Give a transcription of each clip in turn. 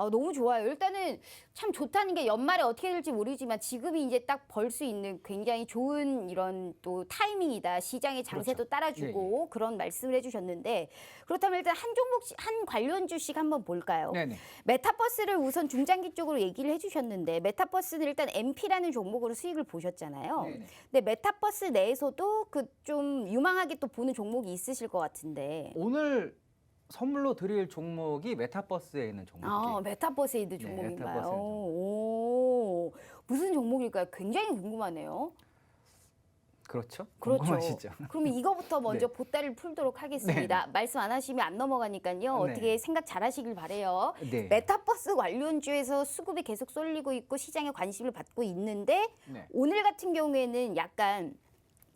아, 너무 좋아요. 일단은 참 좋다는 게 연말에 어떻게 될지 모르지만 지금이 이제 딱 벌 수 있는 굉장히 좋은 이런 또 타이밍이다. 시장의 장세도 그렇죠. 따라주고 그런 말씀을 해주셨는데 그렇다면 일단 한 종목씩 한 관련주씩 한번 볼까요? 네네. 메타버스를 우선 중장기 쪽으로 얘기를 해주셨는데 메타버스는 일단 MP라는 종목으로 수익을 보셨잖아요. 네네. 근데 메타버스 내에서도 그 좀 유망하게 또 보는 종목이 있으실 것 같은데. 오늘 선물로 드릴 종목이 메타버스에 있는 종목이에요. 아, 메타버스에 있는 네, 종목인가요? 메타버스에 있는 종목. 오, 무슨 종목일까요? 굉장히 궁금하네요. 그렇죠? 그렇죠. 궁금하시죠? 그러면 이거부터 먼저 네. 보따리를 풀도록 하겠습니다. 말씀 안 하시면 안 넘어가니까요. 네. 어떻게 생각 잘 하시길 바래요. 네. 메타버스 관련주에서 수급이 계속 쏠리고 있고 시장에 관심을 받고 있는데 네. 오늘 같은 경우에는 약간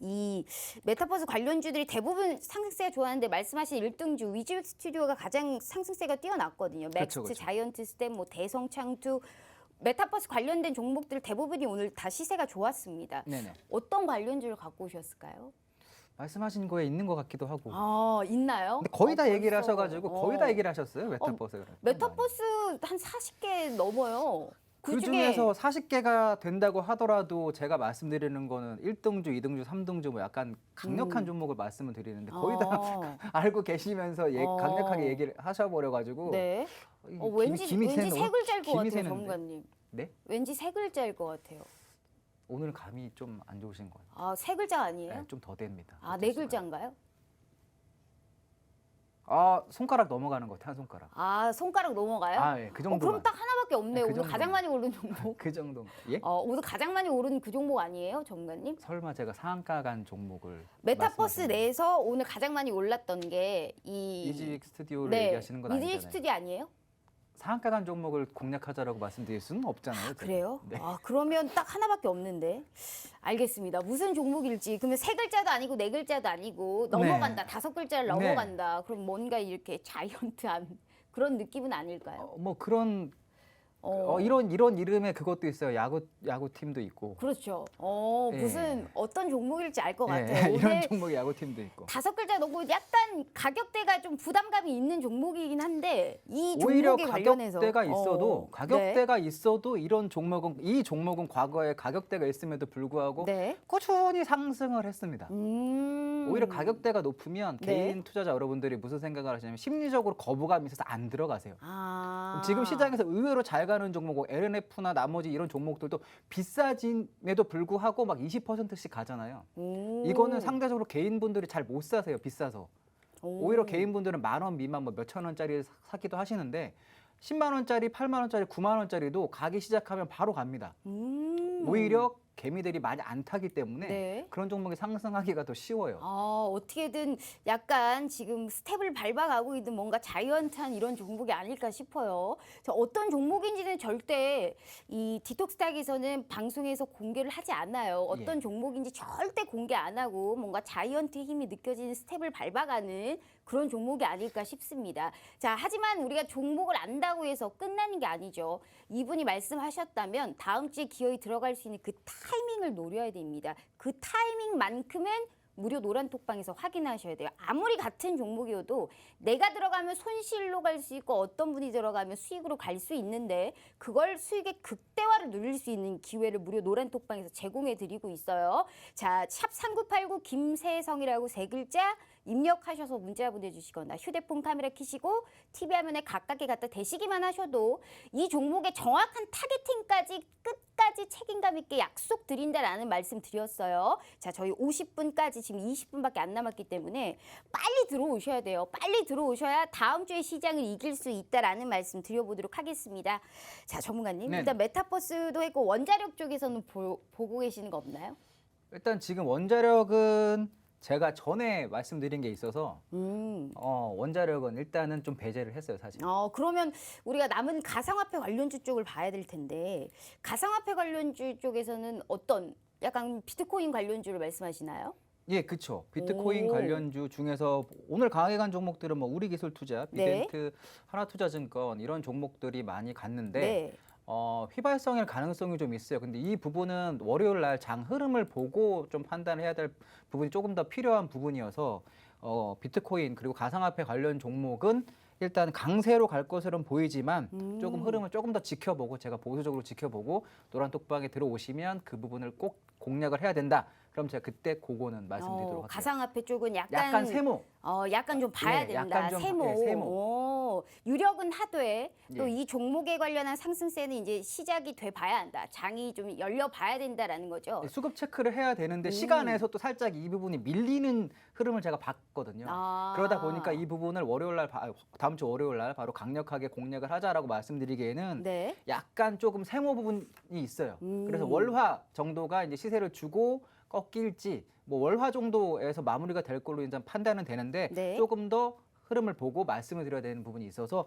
이 메타버스 관련주들이 대부분 상승세가 좋았는데 말씀하신 일등주 위즈윅 스튜디오가 가장 상승세가 뛰어났거든요. 맥스트, 그렇죠. 자이언트 스텝, 뭐 대성 창투 메타버스 관련된 종목들 대부분이 오늘 다 시세가 좋았습니다. 네네. 어떤 관련주를 갖고 오셨을까요? 말씀하신 거에 있는 것 같기도 하고. 아 있나요? 근데 거의 다 어, 얘기를 벌써. 하셔가지고 어. 거의 다 얘기를 하셨어요 메타버스. 메타버스 한 40개 넘어요. 그 중에서 40개가 된다고 하더라도 제가 말씀드리는 거는 1등주, 2등주, 3등주 뭐 약간 강력한 종목을 말씀을 드리는데 거의 다 어, 알고 계시면서 예, 어. 강력하게 얘기를 하셔버려 가지고 네. 이 어, 김이- 왠지 왠지 세 글자일 것 같아요, 새는데. 전문가님. 네? 왠지 세 글자일 것 같아요. 오늘 감이 좀 안 좋으신 거예요. 아, 세 글자 아니에요? 네, 좀더 됩니다. 아, 네 글자인가요? 아 손가락 넘어가는 것 같아요 한 손가락. 아, 손가락 넘어가요? 아, 예, 그 어, 정도만. 그럼 딱 하나밖에 없네요. 네, 그 오늘 정도만. 가장 많이 오른 종목. 그 정도. 예? 어, 오늘 가장 많이 오른 그 종목 아니에요, 전문가님? 설마 제가 상한가 간 종목을 메타버스 말씀하시는 내에서 오늘 가장 많이 올랐던 게 이 이지익 스튜디오를 네, 얘기하시는 건 아니잖아요. 스튜디오 아니에요? 상한가 간 종목을 공략하자라고 말씀드릴 수는 없잖아요. 제가. 그래요? 네. 아 그러면 딱 하나밖에 없는데 알겠습니다. 무슨 종목일지 그러면 세 글자도 아니고 네 글자도 아니고 넘어간다 다섯 글자를 네. 넘어간다. 그럼 뭔가 이렇게 자이언트한 그런 느낌은 아닐까요? 어, 뭐 그런 어, 어, 이런 이런 이름의 그것도 있어요. 야구 야구 팀도 있고. 그렇죠. 어 예. 무슨 어떤 종목일지 알 것 예, 같아요. 이런 오늘 종목의 야구 팀도 있고. 다섯 글자 넣고 약간 가격대가 좀 부담감이 있는 종목이긴 한데 이 오히려 종목에 관련해서 가격대가 있어도 어, 가격대가 있어도 이런 종목은 이 종목은 과거에 가격대가 있음에도 불구하고 네. 네. 꾸준히 상승을 했습니다. 음. 오히려 가격대가 높으면 네. 개인 투자자 여러분들이 무슨 생각을 하시냐면 심리적으로 거부감이 있어서 안 들어가세요. 아. 지금 시장에서 의외로 잘 가는 종목, 뭐 LNF나 나머지 이런 종목들도 비싸짐에도 불구하고 막 20%씩 가잖아요. 오. 이거는 상대적으로 개인분들이 잘 못 사세요, 비싸서. 오. 오히려 개인분들은 만 원 미만 뭐 몇천 원짜리 사- 사기도 하시는데 10만 원짜리, 8만 원짜리, 9만 원짜리도 가기 시작하면 바로 갑니다. 음. 오히려 개미들이 많이 안 타기 때문에 네. 그런 종목이 상승하기가 더 쉬워요. 아, 어떻게든 약간 지금 스텝을 밟아가고 있는 뭔가 자이언트한 이런 종목이 아닐까 싶어요. 자, 어떤 종목인지는 절대 이 디톡스닥에서는 방송에서 공개를 하지 않아요. 어떤 예. 종목인지 절대 공개 안 하고 뭔가 자이언트 힘이 느껴지는 스텝을 밟아가는 그런 종목이 아닐까 싶습니다. 자, 하지만 우리가 종목을 안다고 해서 끝나는 게 아니죠. 이분이 말씀하셨다면 다음 주에 기어이 들어갈 수 있는 그 타이밍을 노려야 됩니다. 그 타이밍만큼은 무료 노란 톡방에서 확인하셔야 돼요. 아무리 같은 종목이어도 내가 들어가면 손실로 갈 수 있고 어떤 분이 들어가면 수익으로 갈 수 있는데 그걸 수익의 극대화를 누릴 수 있는 기회를 무료 노란 톡방에서 제공해 드리고 있어요. 자, 샵 3989 김세성이라고 세 글자 입력하셔서 문자 보내주시거나 휴대폰 카메라 켜시고 TV 화면에 가깝게 갖다 대시기만 하셔도 이 종목의 정확한 타겟팅까지 끝까지 책임감 있게 약속 드린다라는 말씀 드렸어요. 자, 저희 50분까지 지금 20분밖에 안 남았기 때문에 빨리 들어오셔야 돼요. 빨리 들어오셔야 다음 주에 시장을 이길 수 있다라는 말씀 드려보도록 하겠습니다. 자, 전문가님. 네네. 일단 메타버스도 했고 원자력 쪽에서는 보, 보고 계시는 거 없나요? 일단 지금 원자력은 제가 전에 말씀드린 게 있어서 음. 어, 원자력은 일단은 좀 배제를 했어요, 사실. 어, 그러면 우리가 남은 가상화폐 관련주 쪽을 봐야 될 텐데 가상화폐 관련주 쪽에서는 어떤 약간 비트코인 관련주를 말씀하시나요? 예, 그쵸. 비트코인 오. 관련주 중에서 오늘 강하게 간 종목들은 뭐 우리기술투자, 네. 비덴트, 하나투자증권 이런 종목들이 많이 갔는데 네. 어, 휘발성일 가능성이 좀 있어요. 근데 이 부분은 월요일 날 장 흐름을 보고 좀 판단해야 될 부분이 조금 더 필요한 부분이어서 어, 비트코인 그리고 가상화폐 관련 종목은 일단 강세로 갈 것으로는 보이지만 음. 조금 흐름을 조금 더 지켜보고 제가 보수적으로 지켜보고 노란 톡방에 들어오시면 그 부분을 꼭 공략을 해야 된다. 그럼 제가 그때 그거는 말씀드리도록 어, 할게요. 가상화폐 쪽은 약간, 약간 세모. 어, 약간 좀 봐야 예, 된다. 약간 좀, 세모. 예, 세모. 오, 유력은 하되 또 예. 이 종목에 관련한 상승세는 이제 시작이 돼 봐야 한다. 장이 좀 열려 봐야 된다라는 거죠. 네, 수급 체크를 해야 되는데 음. 시간에서 또 살짝 이 부분이 밀리는 흐름을 제가 봤거든요. 아. 그러다 보니까 이 부분을 월요일 날 바- 다음 주 월요일 날 바로 강력하게 공략을 하자라고 말씀드리기에는 네. 약간 조금 세모 부분이 있어요. 음. 그래서 월화 정도가 이제 시세를 주고 꺾일지 뭐 월화 정도에서 마무리가 될 걸로 일단 판단은 되는데 네. 조금 더 흐름을 보고 말씀을 드려야 되는 부분이 있어서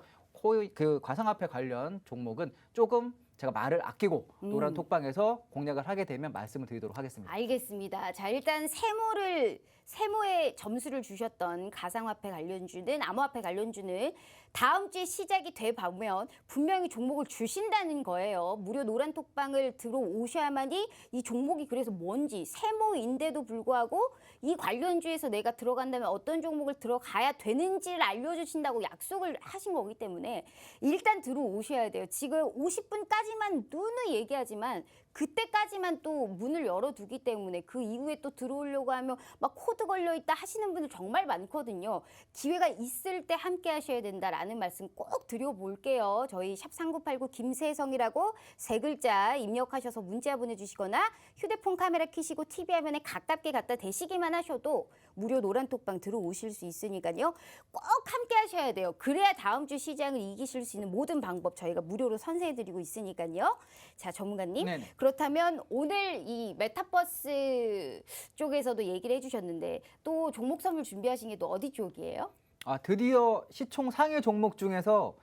그 가상화폐 관련 종목은 조금 제가 말을 아끼고 노란 음. 톡방에서 공략을 하게 되면 말씀을 드리도록 하겠습니다. 알겠습니다. 자, 일단 세모를 세모에 점수를 주셨던 가상화폐 관련주는 암호화폐 관련주는 다음 주에 시작이 돼 보면 분명히 종목을 주신다는 거예요. 무료 노란 톡방을 들어오셔야만이 이 종목이 그래서 뭔지 세모인데도 불구하고 이 관련주에서 내가 들어간다면 어떤 종목을 들어가야 되는지를 알려주신다고 약속을 하신 거기 때문에 일단 들어오셔야 돼요. 지금 50분까지만 누누이 얘기하지만 그때까지만 또 문을 열어두기 때문에 그 이후에 또 들어오려고 하면 막 코드 걸려 있다 하시는 분들 정말 많거든요. 기회가 있을 때 함께 하셔야 된다라는 말씀 꼭 드려볼게요. 저희 샵3989 김세성이라고 세 글자 입력하셔서 문자 보내주시거나 휴대폰 카메라 켜시고 TV 화면에 가깝게 갖다 대시기만 하셔도 무료 노란톡방 들어오실 수 있으니까요. 꼭 함께 하셔야 돼요. 그래야 다음 주 시장을 이기실 수 있는 모든 방법 저희가 무료로 선사해드리고 있으니까요. 자, 전문가님. 네네. 그렇다면 오늘 이 메타버스 쪽에서도 얘기를 해주셨는데 또 종목 선물 준비하신 게 또 어디 쪽이에요? 아 드디어 시총 상위 종목 중에서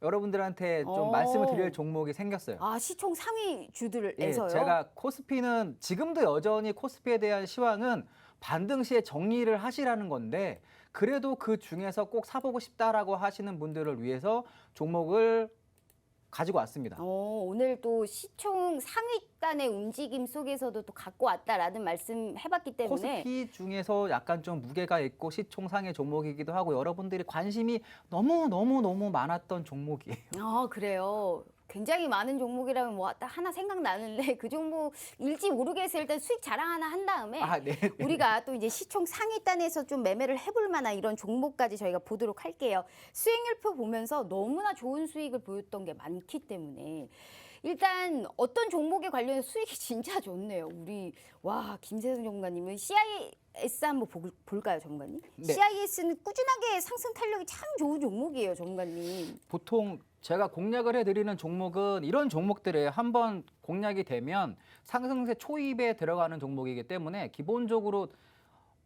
여러분들한테 좀 오. 말씀을 드릴 종목이 생겼어요. 아 시총 상위 예, 주들에서요. 제가 코스피는 지금도 여전히 코스피에 대한 시황은 반등 시에 정리를 하시라는 건데 그래도 그 중에서 꼭 사보고 싶다라고 하시는 분들을 위해서 종목을 가지고 왔습니다. 어, 오늘 또 시총 상위단의 움직임 속에서도 또 갖고 왔다라는 말씀 해봤기 때문에 코스피 중에서 약간 좀 무게가 있고 시총 상의 종목이기도 하고 여러분들이 관심이 너무 너무 너무 많았던 종목이에요. 아 그래요. 굉장히 많은 종목이라면 뭐딱 하나 생각나는데 그 종목 일지 모르겠어요. 일단 수익 자랑 하나 한 다음에 아, 네. 우리가 또 이제 시총 상위단에서 좀 매매를 해볼 만한 이런 종목까지 저희가 보도록 할게요. 수익률표 보면서 너무나 좋은 수익을 보였던 게 많기 때문에 일단 어떤 종목에 관련해서 수익이 진짜 좋네요. 우리 와 김세성 전문가님은 CIS 한번 볼, 볼까요, 전문가님? 네. CIS는 꾸준하게 상승 탄력이 참 좋은 종목이에요, 전문가님. 보통 제가 공략을 해드리는 종목은 이런 종목들에 한번 공략이 되면 상승세 초입에 들어가는 종목이기 때문에 기본적으로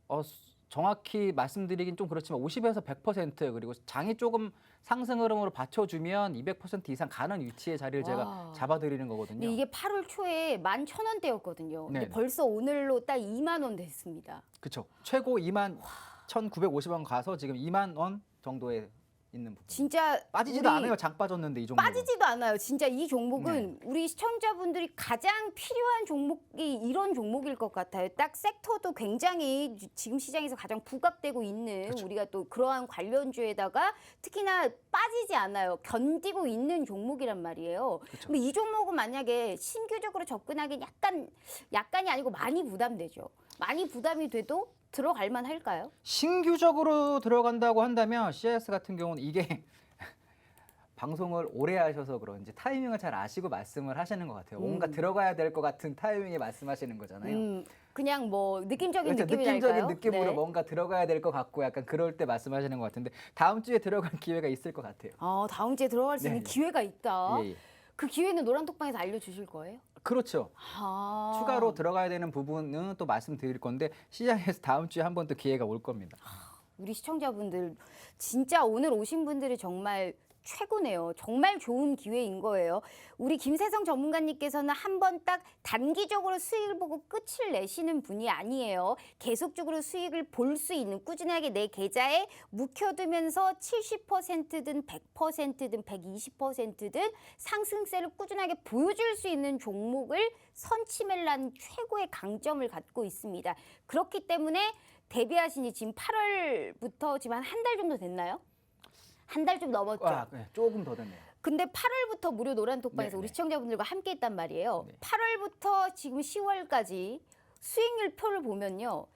어, 수- 정확히 말씀드리긴 좀 그렇지만 50에서 100% 그리고 장이 조금 상승 흐름으로 받쳐주면 200% 이상 가는 위치의 자리를 와. 제가 잡아드리는 거거든요. 근데 이게 8월 초에 11,000원대였거든요. 근데 네네. 벌써 오늘로 딱 2만 원 됐습니다. 그렇죠. 최고 2만 1,950원 가서 지금 2만 원 정도에 있는 부분. 진짜 빠지지도 우리 않아요. 장 빠졌는데 이 종목. 빠지지도 않아요. 진짜 이 종목은 네. 우리 시청자분들이 가장 필요한 종목이 이런 종목일 것 같아요. 딱 섹터도 굉장히 지금 시장에서 가장 부각되고 있는 그렇죠. 우리가 또 그러한 관련주에다가 특히나 빠지지 않아요. 견디고 있는 종목이란 말이에요. 그렇죠. 근데 이 종목은 만약에 신규적으로 접근하기 약간 약간이 아니고 많이 부담되죠. 많이 부담이 돼도 들어갈 만할까요? 신규적으로 들어간다고 한다면 CIS 같은 경우는 이게 방송을 오래 하셔서 그런지 타이밍을 잘 아시고 말씀을 하시는 것 같아요. 뭔가 음. 들어가야 될 것 같은 타이밍에 말씀하시는 거잖아요. 음, 그냥 뭐 느낌적인 그렇죠. 느낌이랄까요? 느낌적인 느낌으로 네. 뭔가 들어가야 될 것 같고 약간 그럴 때 말씀하시는 것 같은데 다음 주에 들어갈 기회가 있을 것 같아요. 아, 다음 주에 들어갈 수 네, 있는 네. 기회가 있다. 예, 예. 그 기회는 노란 톡방에서 알려주실 거예요? 그렇죠. 아. 추가로 들어가야 되는 부분은 또 말씀드릴 건데 시장에서 다음 주에 한 번 또 기회가 올 겁니다. 우리 시청자분들 진짜 오늘 오신 분들이 정말 최고네요. 정말 좋은 기회인 거예요. 우리 김세성 전문가님께서는 한 번 딱 단기적으로 수익을 보고 끝을 내시는 분이 아니에요. 계속적으로 수익을 볼 수 있는 꾸준하게 내 계좌에 묵혀두면서 70%든 100%든 120%든 상승세를 꾸준하게 보여줄 수 있는 종목을 선치멜란 최고의 강점을 갖고 있습니다. 그렇기 때문에 데뷔하신 지 지금 8월부터 지금 한 한 달 정도 됐나요? 한 달 좀 넘었죠. 아, 네, 조금 더 됐네요. 근데 8월부터 무료 노란 톡방에서 네, 우리 네. 시청자분들과 함께 했단 말이에요. 네. 8월부터 지금 10월까지 수익률 표를 보면요.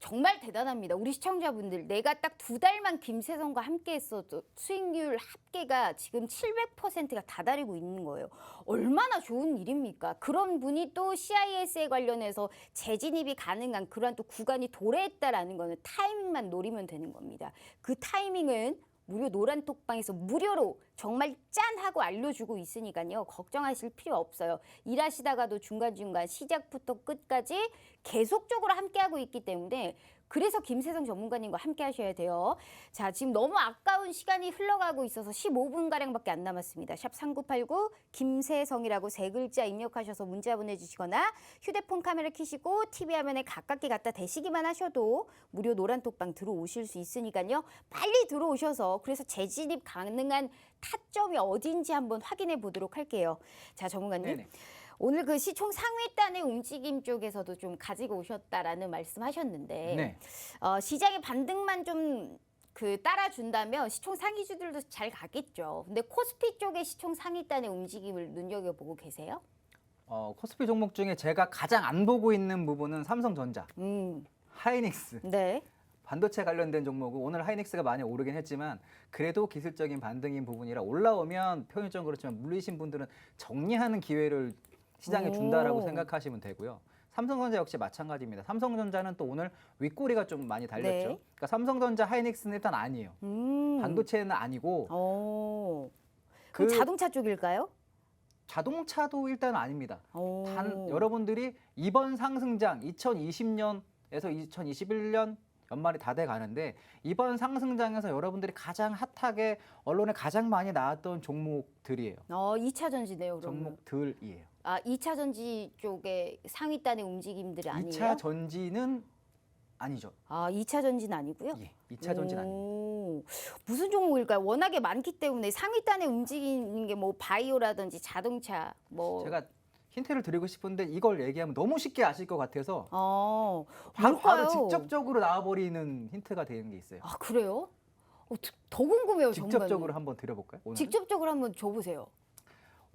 정말 대단합니다. 우리 시청자분들 내가 딱 두 달만 김세성과 함께 했어도 수익률 합계가 지금 700%가 다다르고 있는 거예요. 얼마나 좋은 일입니까? 그런 분이 또 CIS에 관련해서 재진입이 가능한 그러한 또 구간이 도래했다라는 거는 타이밍만 노리면 되는 겁니다. 그 타이밍은 무료 노란 톡방에서 무료로 정말 짠 하고 알려주고 있으니까요. 걱정하실 필요 없어요. 일하시다가도 중간중간 시작부터 끝까지 계속적으로 함께하고 있기 때문에 그래서 김세성 전문가님과 함께 하셔야 돼요. 자, 지금 너무 아까운 시간이 흘러가고 있어서 15분가량밖에 안 남았습니다. 샵 3989 김세성이라고 세 글자 입력하셔서 문자 보내주시거나 휴대폰 카메라 켜시고 TV 화면에 가깝게 갖다 대시기만 하셔도 무료 노란톡방 들어오실 수 있으니까요. 빨리 들어오셔서 그래서 재진입 가능한 타점이 어딘지 한번 확인해 보도록 할게요. 자, 전문가님. 네네. 오늘 그 시총 상위단의 움직임 쪽에서도 좀 가지고 오셨다라는 말씀하셨는데 네. 어, 시장의 반등만 좀 그 따라준다면 시총 상위주들도 잘 가겠죠. 근데 코스피 쪽의 시총 상위단의 움직임을 눈여겨보고 계세요? 어, 코스피 종목 중에 제가 가장 안 보고 있는 부분은 삼성전자, 음, 하이닉스, 네. 반도체 관련된 종목은 오늘 하이닉스가 많이 오르긴 했지만 그래도 기술적인 반등인 부분이라 올라오면 좀 그렇지만 물리신 분들은 정리하는 기회를 시장에 준다라고 오. 생각하시면 되고요. 삼성전자 역시 마찬가지입니다. 삼성전자는 또 오늘 윗꼬리가 좀 많이 달렸죠. 네. 그러니까 삼성전자, 하이닉스는 일단 아니에요. 음. 반도체는 아니고 어. 그럼 그 자동차 쪽일까요? 자동차도 일단 아닙니다. 오. 단 여러분들이 이번 상승장 2020년에서 2021년 연말이 다 돼 가는데 이번 상승장에서 여러분들이 가장 핫하게 언론에 가장 많이 나왔던 종목들이에요. 어, 2차 전지네요, 그러면. 종목들이에요. 아, 2차 전지 쪽의 상위단의 움직임들이 아니에요? 2차 전지는 아니죠. 아, 2차 전지는 아니고요? 예, 2차 전지는 아니에요. 오, 무슨 종목일까요? 워낙에 많기 때문에 상위단에 움직이는 게 뭐 바이오라든지 자동차 뭐 제가 힌트를 드리고 싶은데 이걸 얘기하면 너무 쉽게 아실 것 같아서 어, 바로, 바로 뭘까요? 직접적으로 나와버리는 힌트가 되는 게 있어요. 아, 그래요? 어, 더- 더 궁금해요, 직접적으로 전문가님. 한번 드려볼까요? 오늘? 직접적으로 한번 줘 보세요.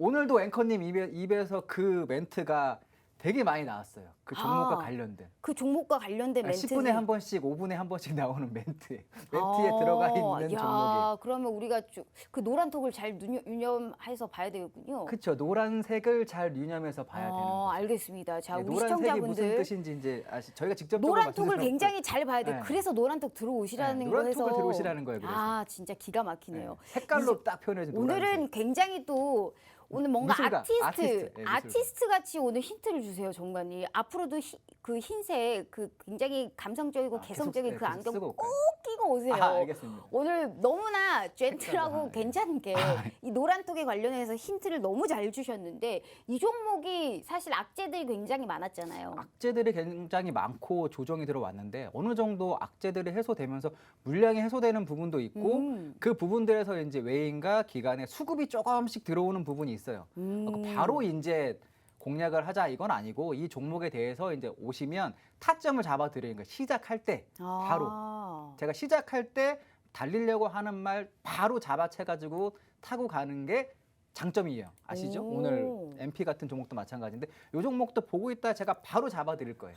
오늘도 앵커님 입에, 입에 서 그 멘트가 되게 많이 나왔어요. 그 종목과 아, 관련된. 그 종목과 관련된 멘트 10분에 한 번씩, 5분에 한 번씩 나오는 멘트. 멘트에 들어가 있는 아, 야, 종목이에요. 그러면 우리가 쭉그 노란 톡을 잘 유념, 유념해서 봐야 되겠군요. 그렇죠. 노란색을 잘 유념해서 봐야 되는 어, 거죠. 알겠습니다. 자, 네, 우리 노란색이 무슨 시청자분들 뜻인지 이제 아시, 저희가 직접적으로 노란 톡을 굉장히 잘 봐야 돼. 네. 그래서 노란 톡 들어오시라는 네, 거 노란 톡을 들어오시라는 거예요, 그래서. 아, 진짜 기가 막히네요. 네, 색깔로 딱 표현해서 오늘은 굉장히 또 오늘 뭔가 미술가, 아티스트 아티스트, 네, 아티스트 같이 오늘 힌트를 주세요 정관님. 앞으로도 히- 그 흰색 그 굉장히 감성적이고 아, 개성적인 계속, 그 네, 계속 안경 쓰고 꼭 올까요? 끼고 오세요. 아, 알겠습니다. 오늘 너무나 젠틀하고 색깔로, 아, 네. 괜찮게 이 노란 톡에 관련해서 힌트를 너무 잘 주셨는데 이 종목이 사실 악재들이 굉장히 많았잖아요. 악재들이 굉장히 많고 조정이 들어왔는데 어느 정도 악재들이 해소되면서 물량이 해소되는 부분도 있고 음. 그 부분들에서 이제 외인과 기관의 수급이 조금씩 들어오는 부분이 있어요. 음. 그러니까 바로 이제 공략을 하자 이건 아니고 이 종목에 대해서 이제 오시면 타점을 잡아 드리는 거 시작할 때 바로 아. 제가 시작할 때 달리려고 하는 말 바로 잡아채 가지고 타고 가는 게 장점이에요. 아시죠? 오. 오늘 MP 같은 종목도 마찬가지인데 이 종목도 보고 있다 제가 바로 잡아 드릴 거예요.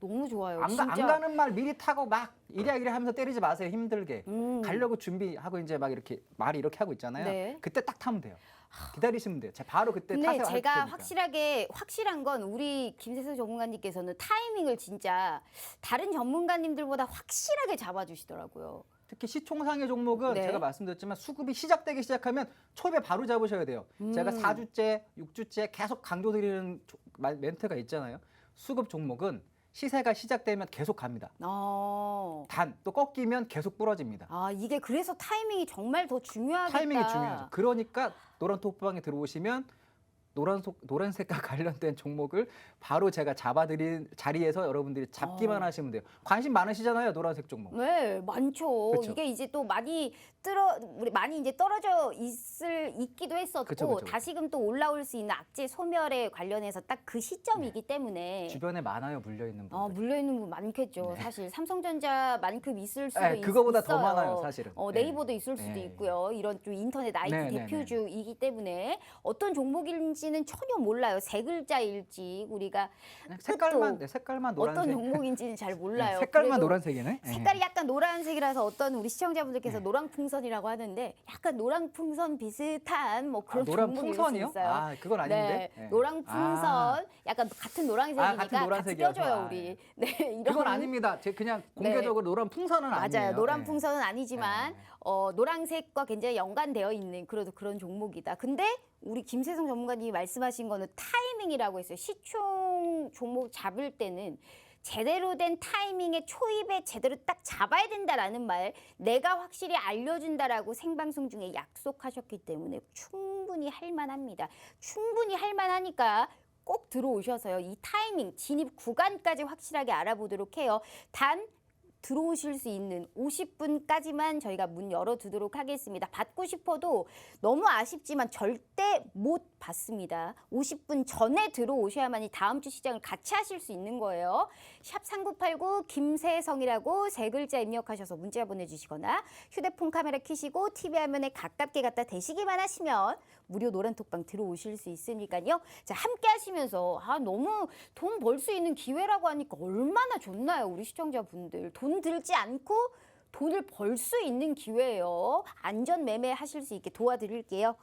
너무 좋아요. 안, 가, 안 진짜. 가는 말 미리 타고 막 이리야기리 하면서 때리지 마세요. 힘들게. 음. 가려고 준비하고 이제 막 이렇게 말이 이렇게 하고 있잖아요. 네. 그때 딱 타면 돼요. 기다리시면 돼요. 제가 바로 그때 근데 타세요. 할 제가 테니까. 확실하게 확실한 건 우리 김세수 전문가님께서는 타이밍을 진짜 다른 전문가님들보다 확실하게 잡아주시더라고요. 특히 시총상의 종목은 네. 제가 말씀드렸지만 수급이 시작되기 시작하면 초입에 바로 잡으셔야 돼요. 제가 음. 4주째, 6주째 계속 강조드리는 조- 말- 멘트가 있잖아요. 수급 종목은 시세가 시작되면 계속 갑니다. 어. 단 또 꺾이면 계속 부러집니다. 아 이게 그래서 타이밍이 정말 더 중요하겠다. 타이밍이 중요하죠. 그러니까 노란 톡방에 들어오시면 노란 속 노란색과 관련된 종목을 바로 제가 잡아드린 자리에서 여러분들이 잡기만 어. 하시면 돼요. 관심 많으시잖아요, 노란색 종목. 네, 많죠. 그쵸. 이게 이제 또 많이 떨어 우리 많이 이제 떨어져 있을 있기도 했었고 그쵸, 그쵸, 그쵸. 다시금 또 올라올 수 있는 악재 소멸에 관련해서 딱 그 시점이기 때문에 주변에 많아요, 물려 있는 분들. 어, 물려 있는 분 많겠죠. 사실 삼성전자만큼 있을 수도 네, 있, 그거보다 있어요. 더 많아요, 사실은. 어, 네. 네이버도 있을 수도 네. 있고요. 이런 좀 인터넷 IT 네, 네, 네. 대표주이기 때문에 어떤 종목인지 는 전혀 몰라요. 세 글자일지 우리가 네, 색깔만 네, 색깔만 노란색. 어떤 종목인지는 잘 몰라요. 네, 색깔만 그래도 노란색이네. 네. 색깔이 약간 노란색이라서 어떤 우리 시청자분들께서 노랑 풍선이라고 하는데 약간 노랑 풍선 비슷한 뭐 아, 그런 종목일 수 풍선이요? 있어요. 아, 그건 아닌데. 네, 네. 노랑 풍선 아, 약간 같은 노란색이니까 아, 같은 노란색이어서. 껴줘요 아, 우리. 예. 네, 이런 그건 아닙니다. 제 그냥 공개적으로 노란 풍선은 아니에요. 맞아요. 노란 네. 풍선은 아니지만 네. 어, 노란색과 굉장히 연관되어 있는 그래도 그런 종목이다. 근데 우리 김세성 전문가님이 말씀하신 거는 타이밍이라고 했어요. 시총 종목 잡을 때는 제대로 된 타이밍에 초입에 제대로 딱 잡아야 된다라는 말 내가 확실히 알려준다라고 생방송 중에 약속하셨기 때문에 충분히 할 만합니다. 충분히 할 만하니까 꼭 들어오셔서요. 이 타이밍 진입 구간까지 확실하게 알아보도록 해요. 단 들어오실 수 있는 50분까지만 저희가 문 열어두도록 하겠습니다. 받고 싶어도 너무 아쉽지만 절대 못 받습니다. 50분 전에 들어오셔야만이 다음 주 시장을 같이 하실 수 있는 거예요. 샵 3989 김세성이라고 세 글자 입력하셔서 문자 보내주시거나 휴대폰 카메라 켜시고 TV 화면에 가깝게 갖다 대시기만 하시면 무료 노란톡방 들어오실 수 있으니까요. 자, 함께 하시면서 아, 너무 돈 벌 수 있는 기회라고 하니까 얼마나 좋나요, 우리 시청자분들. 돈 들지 않고 돈을 벌 수 있는 기회예요. 안전 매매 하실 수 있게 도와드릴게요.